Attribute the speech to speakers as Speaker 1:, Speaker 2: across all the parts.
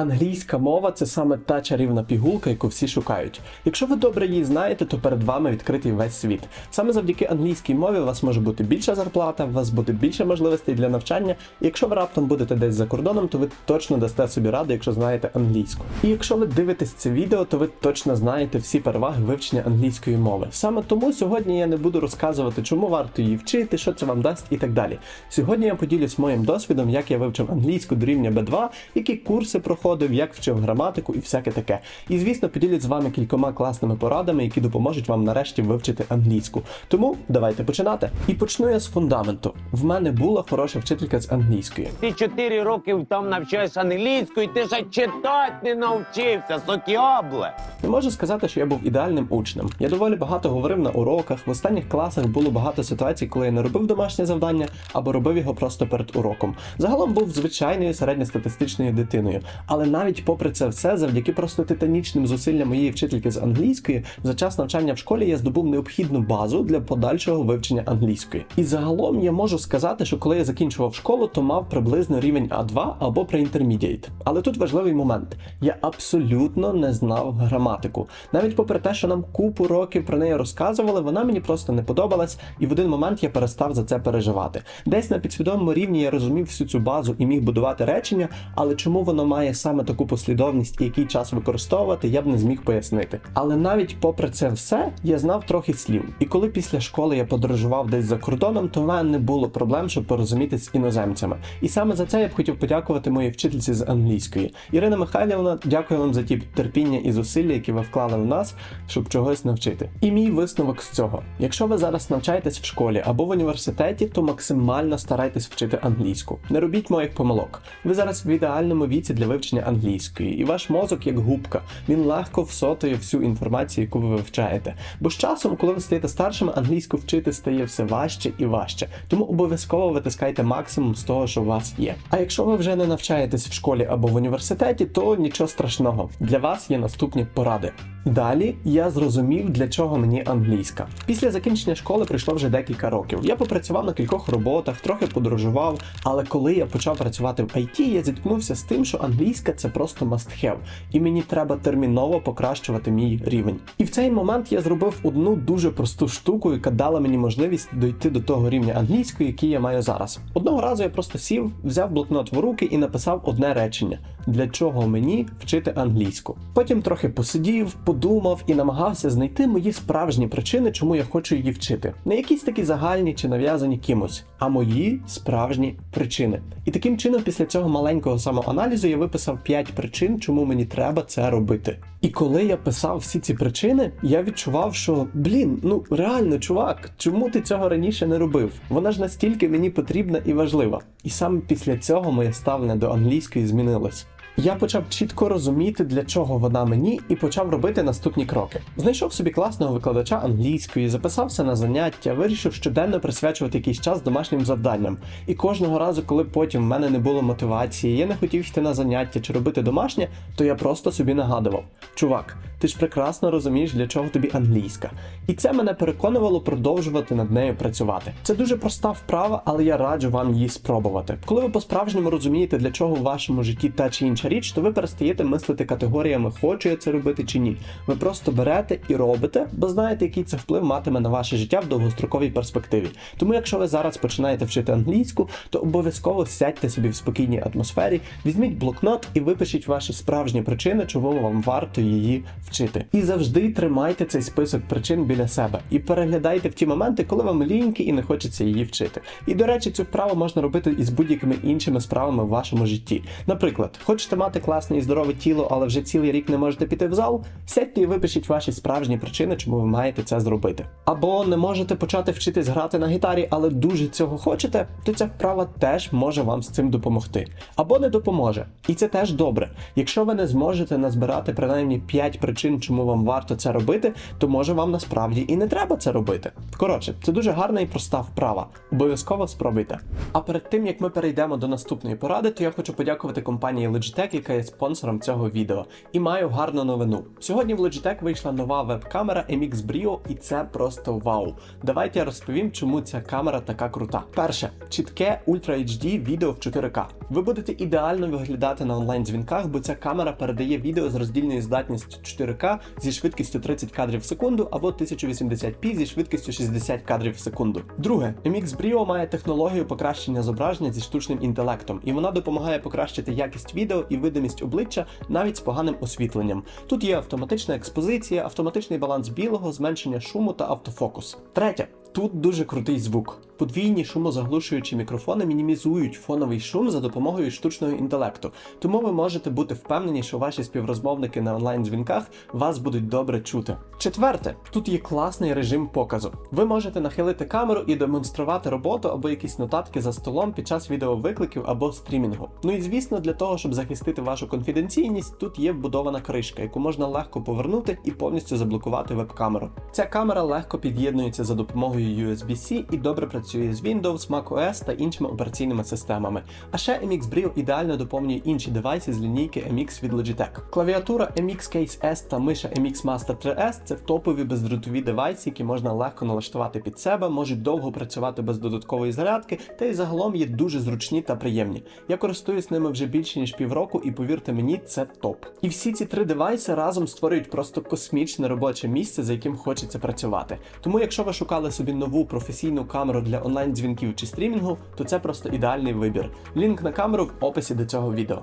Speaker 1: Англійська мова це саме та чарівна пігулка, яку всі шукають. Якщо ви добре її знаєте, то перед вами відкритий весь світ. Саме завдяки англійській мові у вас може бути більша зарплата, у вас буде більше можливостей для навчання. І якщо ви раптом будете десь за кордоном, то ви точно дасте собі раду, якщо знаєте англійську. І якщо ви дивитесь це відео, то ви точно знаєте всі переваги вивчення англійської мови. Саме тому сьогодні я не буду розказувати, чому варто її вчити, що це вам дасть і так далі. Сьогодні я поділюсь моїм досвідом, як я вивчив англійську до рівня B2, які курси проходив, як вчив граматику і всяке таке. І звісно, поділюсь з вами кількома класними порадами, які допоможуть вам нарешті вивчити англійську. Тому давайте починати. І почну я з фундаменту. В мене була хороша вчителька з англійської.
Speaker 2: Ти чотири роки там навчаєшся англійською, ти ще читати не навчився, сокіобле.
Speaker 1: Не можу сказати, що я був ідеальним учнем. Я доволі багато говорив на уроках. В останніх класах було багато ситуацій, коли я не робив домашнє завдання або робив його просто перед уроком. Загалом був звичайною середньостатистичною дитиною. Але навіть попри це все, завдяки просто титанічним зусиллям моєї вчительки з англійської, за час навчання в школі я здобув необхідну базу для подальшого вивчення англійської. І загалом я можу сказати, що коли я закінчував школу, то мав приблизно рівень А2 або pre-intermediate. Але тут важливий момент: я абсолютно не знав граматику. Навіть попри те, що нам купу років про неї розказували, вона мені просто не подобалась, і в один момент я перестав за це переживати. Десь на підсвідомому рівні я розумів всю цю базу і міг будувати речення, але чому воно має саме таку послідовність і який час використовувати, я б не зміг пояснити. Але навіть попри це все, я знав трохи слів. І коли після школи я подорожував десь за кордоном, то в мене не було проблем, щоб порозумітися з іноземцями. І саме за це я б хотів подякувати моїй вчительці з англійської. Ірина Михайлівна, дякую вам за ті терпіння і зусилля, які ви вклали в нас, щоб чогось навчити. І мій висновок з цього: якщо ви зараз навчаєтесь в школі або в університеті, то максимально старайтесь вчити англійську. Не робіть моїх помилок. Ви зараз в ідеальному віці для вивчення англійської, і ваш мозок як губка. Він легко всотує всю інформацію, яку ви вивчаєте. Бо з часом, коли ви стаєте старшими, англійську вчити стає все важче і важче. Тому обов'язково витискайте максимум з того, що у вас є. А якщо ви вже не навчаєтесь в школі або в університеті, то нічого страшного. Для вас є наступні поради. Далі я зрозумів, для чого мені англійська. Після закінчення школи пройшло вже декілька років. Я попрацював на кількох роботах, трохи подорожував. Але коли я почав працювати в IT, я зіткнувся з тим, що англійська це просто must have, і мені треба терміново покращувати мій рівень. І в цей момент я зробив одну дуже просту штуку, яка дала мені можливість дойти до того рівня англійської, який я маю зараз. Одного разу я просто сів, взяв блокнот в руки і написав одне речення: для чого мені вчити англійську. Потім трохи посидів, подумав і намагався знайти мої справжні причини, чому я хочу її вчити. Не якісь такі загальні чи нав'язані кимось, а мої справжні причини. І таким чином, після цього маленького самоаналізу, я виписав 5 причин, чому мені треба це робити. І коли я писав всі ці причини, я відчував, що блін, ну реально, чувак, чому ти цього раніше не робив? Вона ж настільки мені потрібна і важлива. І саме після цього моє ставлення до англійської змінилось. Я почав чітко розуміти, для чого вона мені, і почав робити наступні кроки. Знайшов собі класного викладача англійської, записався на заняття, вирішив щоденно присвячувати якийсь час домашнім завданням. І кожного разу, коли потім в мене не було мотивації, я не хотів йти на заняття чи робити домашнє, то я просто собі нагадував: чувак, ти ж прекрасно розумієш, для чого тобі англійська. І це мене переконувало продовжувати над нею працювати. Це дуже проста вправа, але я раджу вам її спробувати. Коли ви по-справжньому розумієте, для чого в вашому житті та чи інша річ, то ви перестаєте мислити категоріями хочу я це робити чи ні. Ви просто берете і робите, бо знаєте, який це вплив матиме на ваше життя в довгостроковій перспективі. Тому, якщо ви зараз починаєте вчити англійську, то обов'язково сядьте собі в спокійній атмосфері, візьміть блокнот і випишіть ваші справжні причини, чого вам варто її вчити. І завжди тримайте цей список причин біля себе і переглядайте в ті моменти, коли вам ліньки і не хочеться її вчити. І до речі, цю вправу можна робити із будь-якими іншими справами в вашому житті. Наприклад, хочете мати класне і здорове тіло, але вже цілий рік не можете піти в зал, сядьте і випишіть ваші справжні причини, чому ви маєте це зробити. Або не можете почати вчитись грати на гітарі, але дуже цього хочете, то ця вправа теж може вам з цим допомогти. Або не допоможе. І це теж добре. Якщо ви не зможете назбирати принаймні 5 причин, чому вам варто це робити, то може вам насправді і не треба це робити. Коротше, це дуже гарна і проста вправа. Обов'язково спробуйте. А перед тим як ми перейдемо до наступної поради, то я хочу подякувати компанії Logitech, яка є спонсором цього відео. І маю гарну новину. Сьогодні в Logitech вийшла нова веб-камера MX Brio, і це просто вау. Давайте я розповім, чому ця камера така крута. Перше, чітке Ultra HD відео в 4К. Ви будете ідеально виглядати на онлайн-дзвінках, бо ця камера передає відео з роздільною здатністю 4К зі швидкістю 30 кадрів в секунду або 1080p зі швидкістю 60 кадрів в секунду. Друге, MX Brio має технологію покращення зображення зі штучним інтелектом, і вона допомагає покращити якість відео і видимість обличчя навіть з поганим освітленням. Тут є автоматична експозиція, автоматичний баланс білого, зменшення шуму та автофокус. Третє. Тут дуже крутий звук. Подвійні шумозаглушуючі мікрофони мінімізують фоновий шум за допомогою штучного інтелекту, тому ви можете бути впевнені, що ваші співрозмовники на онлайн-дзвінках вас будуть добре чути. Четверте, тут є класний режим показу. Ви можете нахилити камеру і демонструвати роботу або якісь нотатки за столом під час відеовикликів або стрімінгу. Ну і звісно, для того, щоб захистити вашу конфіденційність, тут є вбудована кришка, яку можна легко повернути і повністю заблокувати веб-камеру. Ця камера легко під'єднується за допомогою USB-C і добре працює з Windows, macOS та іншими операційними системами. А ще MX Brio ідеально доповнює інші девайси з лінійки MX від Logitech. Клавіатура MX Case S та миша MX Master 3S це топові бездротові девайси, які можна легко налаштувати під себе, можуть довго працювати без додаткової зарядки, та й загалом є дуже зручні та приємні. Я користуюсь ними вже більше ніж півроку, і повірте мені, це топ. І всі ці три девайси разом створюють просто космічне робоче місце, за яким хочеться працювати. Тому, якщо ви шукали собі нову професійну камеру онлайн-дзвінків чи стрімінгу, то це просто ідеальний вибір. Лінк на камеру в описі до цього відео.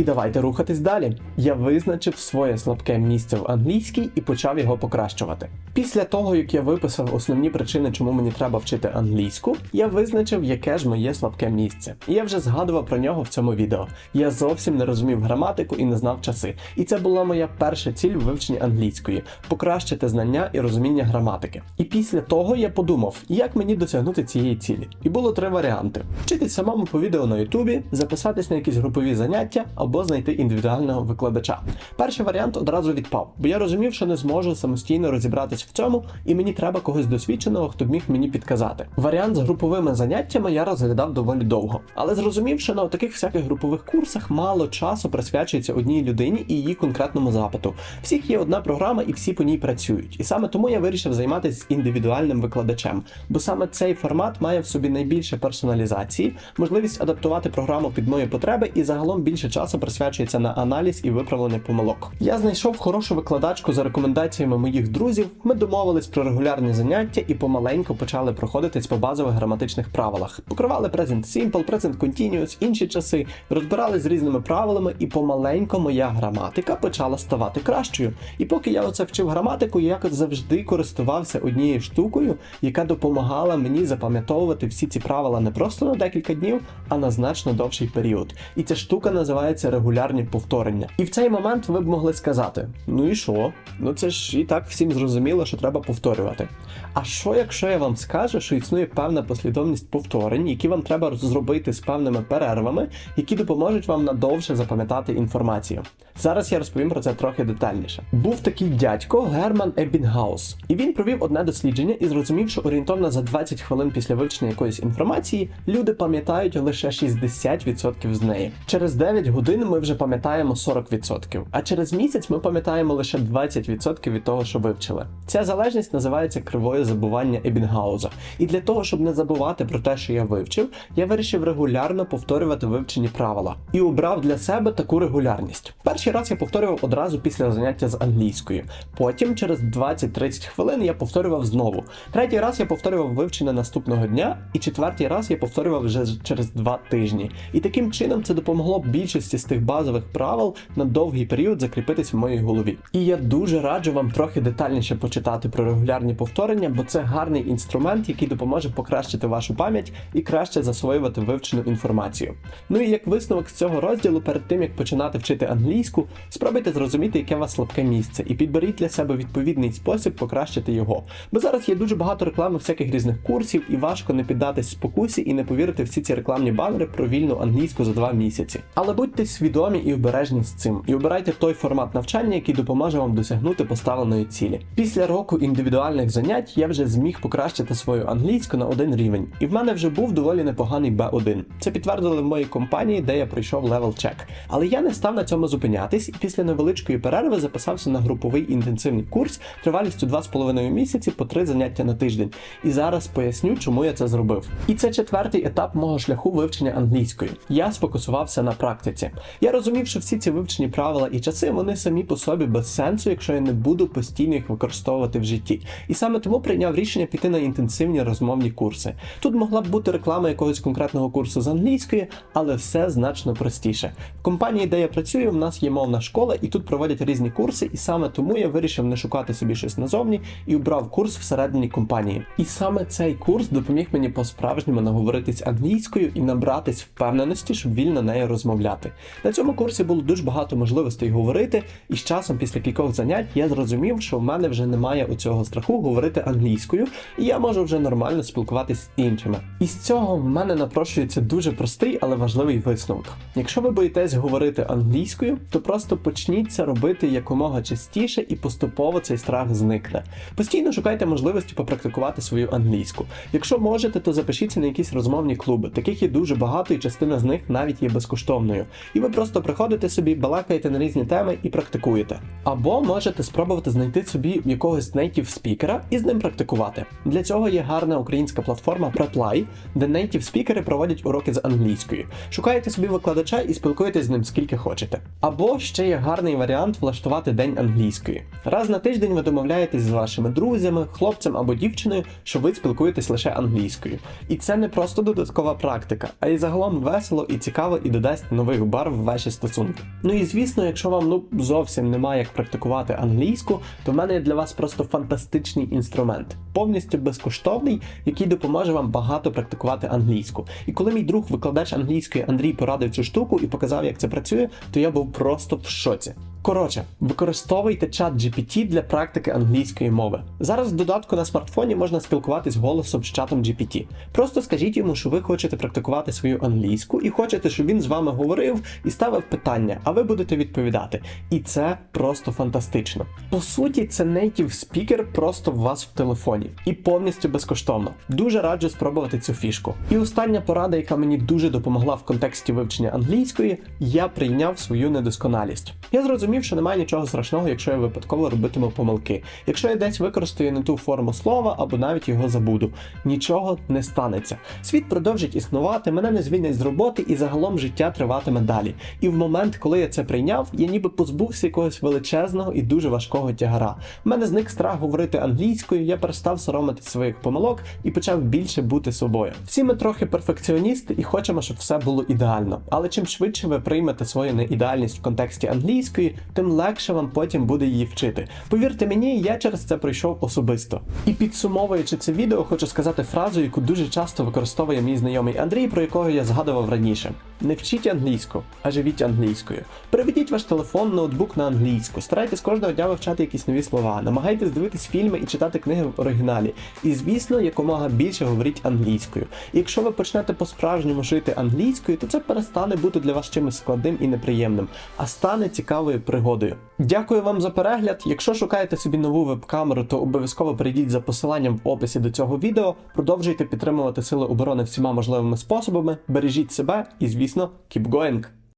Speaker 1: І давайте рухатись далі. Я визначив своє слабке місце в англійській і почав його покращувати. Після того, як я виписав основні причини, чому мені треба вчити англійську, я визначив, яке ж моє слабке місце. І я вже згадував про нього в цьому відео. Я зовсім не розумів граматику і не знав часи. І це була моя перша ціль в вивченні англійської покращити знання і розуміння граматики. І після того я подумав, як мені досягнути цієї цілі. І було три варіанти: вчитись самому по відео на Ютубі, записатись на якісь групові заняття або знайти індивідуального викладача. Перший варіант одразу відпав, бо я розумів, що не зможу самостійно розібратись в цьому, і мені треба когось досвідченого, хто б міг мені підказати. Варіант з груповими заняттями я розглядав доволі довго, але зрозумів, що на таких всяких групових курсах мало часу присвячується одній людині і її конкретному запиту. Всіх є одна програма, і всі по ній працюють. І саме тому я вирішив займатися індивідуальним викладачем, бо саме цей формат має в собі найбільше персоналізації, можливість адаптувати програму під мої потреби і загалом більше часу присвячується на аналіз і виправлення помилок. Я знайшов хорошу викладачку за рекомендаціями моїх друзів. Ми домовились про регулярні заняття і помаленьку почали проходитись по базових граматичних правилах. Покривали Present Simple, Present Continuous, інші часи, розбирались з різними правилами, і помаленько моя граматика почала ставати кращою. І поки я оце вчив граматику, я завжди користувався однією штукою, яка допомагала мені запам'ятовувати всі ці правила не просто на декілька днів, а на значно довший період. І ця штука називається регулярні повторення. І в цей момент ви б могли сказати: ну і що? Ну це ж і так всім зрозуміло, що треба повторювати. А що, якщо я вам скажу, що існує певна послідовність повторень, які вам треба зробити з певними перервами, які допоможуть вам надовше запам'ятати інформацію? Зараз я розповім про це трохи детальніше. Був такий дядько Герман Ебінгаус, і він провів одне дослідження і зрозумів, що орієнтовно за 20 хвилин після вивчення якоїсь інформації люди пам'ятають лише 60% з неї. Через 9 годин ми вже пам'ятаємо 40%, а через місяць ми пам'ятаємо лише 20% від того, що вивчили. Ця залежність називається кривою забування Ебінгауза. І для того, щоб не забувати про те, що я вивчив, я вирішив регулярно повторювати вивчені правила і обрав для себе таку регулярність. Перший раз я повторював одразу після заняття з англійської. Потім, через 20-30 хвилин, я повторював знову. Третій раз я повторював вивчення наступного дня, і четвертий раз я повторював вже через два тижні. І таким чином це допомогло більшості з тих базових правил на довгий період закріпитись в моїй голові. І я дуже раджу вам трохи детальніше почитати про регулярні повторення, бо це гарний інструмент, який допоможе покращити вашу пам'ять і краще засвоювати вивчену інформацію. Ну і як висновок з цього розділу, перед тим як починати вчити англійську, спробуйте зрозуміти, яке у вас слабке місце, і підберіть для себе відповідний спосіб покращити його. Бо зараз є дуже багато реклами всяких різних курсів, і важко не піддатись спокусі і не повірити всі ці рекламні банери про вільну англійську за два місяці. Але будьте свідомі і обережні з цим, і обирайте той формат навчання, який допоможе вам досягнути поставленої цілі. Після року індивідуальних занять я вже зміг покращити свою англійську на один рівень, і в мене вже був доволі непоганий B1. Це підтвердили в моїй компанії, де я пройшов левел чек. Але я не став на цьому зупинятись і після невеличкої перерви записався на груповий інтенсивний курс тривалістю 2,5 місяці по 3 заняття на тиждень. І зараз поясню, чому я це зробив. І це четвертий етап мого шляху вивчення англійської. Я сфокусувався на практиці. Я розумів, що всі ці вивчені правила і часи вони самі по собі без сенсу, якщо я не буду постійно їх використовувати в житті. І саме тому прийняв рішення піти на інтенсивні розмовні курси. Тут могла б бути реклама якогось конкретного курсу з англійської, але все значно простіше. В компанії, де я працюю, в нас є мовна школа, і тут проводять різні курси, і саме тому я вирішив не шукати собі щось назовні і обрав курс всередині компанії. І саме цей курс допоміг мені по-справжньому наговоритись англійською і набратись впевненості, щоб вільно нею розмовляти. На цьому курсі було дуже багато можливостей говорити, і з часом, після кількох занять, я зрозумів, що в мене вже немає у цього страху говорити англійською, і я можу вже нормально спілкуватись з іншими. І з цього в мене напрошується дуже простий, але важливий висновок. Якщо ви боїтесь говорити англійською, то просто почніть це робити якомога частіше і поступово цей страх зникне. Постійно шукайте можливості попрактикувати свою англійську. Якщо можете, то запишіться на якісь розмовні клуби. Таких є дуже багато, і частина з них навіть є безкоштовною. І ви просто приходите собі, балакаєте на різні теми і практикуєте. Або можете спробувати знайти собі якогось нейтів спікера і з ним практикувати. Для цього є гарна українська платформа Preply, де нейтів спікери проводять уроки з англійської. Шукаєте собі викладача і спілкуєтесь з ним скільки хочете. Або ще є гарний варіант влаштувати день англійської. Раз на тиждень ви домовляєтесь з вашими друзями, хлопцем або дівчиною, що ви спілкуєтесь лише англійською. І це не просто додаткова практика, а й загалом весело і цікаво і додасть нових барв в ваші стосунки. Ну і звісно, якщо вам ну зовсім немає як практикувати англійську, то в мене є для вас просто фантастичний інструмент, повністю безкоштовний, який допоможе вам багато практикувати англійську. І коли мій друг, викладач англійської Андрій порадив цю штуку і показав, як це працює, то я був просто в шоці. Коротше, використовуйте чат GPT для практики англійської мови. Зараз в додатку на смартфоні можна спілкуватись голосом з чатом GPT. Просто скажіть йому, що ви хочете практикувати свою англійську і хочете, щоб він з вами говорив і ставив питання, а ви будете відповідати. І це просто фантастично. По суті, це native speaker просто в вас в телефоні і повністю безкоштовно. Дуже раджу спробувати цю фішку. І остання порада, яка мені дуже допомогла в контексті вивчення англійської, я прийняв свою недосконалість. Я зрозумів, що немає нічого страшного, якщо я випадково робитиму помилки. Якщо я десь використаю не ту форму слова або навіть його забуду, нічого не станеться. Світ продовжить існувати, мене не звільнять з роботи, і загалом життя триватиме далі. І в момент, коли я це прийняв, я ніби позбувся якогось величезного і дуже важкого тягара. У мене зник страх говорити англійською, я перестав соромитись своїх помилок і почав більше бути собою. Всі ми трохи перфекціоністи і хочемо, щоб все було ідеально. Але чим швидше ви приймете свою неідеальність в контексті англійської, тим легше вам потім буде її вчити. Повірте мені, я через це пройшов особисто. І підсумовуючи це відео, хочу сказати фразу, яку дуже часто використовує мій знайомий Андрій, про якого я згадував раніше. Не вчіть англійську, а живіть англійською. Переведіть ваш телефон, ноутбук на англійську. Старайтесь кожного дня вивчати якісь нові слова. Намагайтесь дивитись фільми і читати книги в оригіналі. І звісно, якомога більше говоріть англійською. І якщо ви почнете по-справжньому жити англійською, то це перестане бути для вас чимось складним і неприємним, а стане цікавою пригодою. Дякую вам за перегляд. Якщо шукаєте собі нову веб-камеру, то обов'язково прийдіть за посиланням в описі до цього відео. Продовжуйте підтримувати Сили оборони всіма можливими способами. Бережіть себе і, звісно, keep going!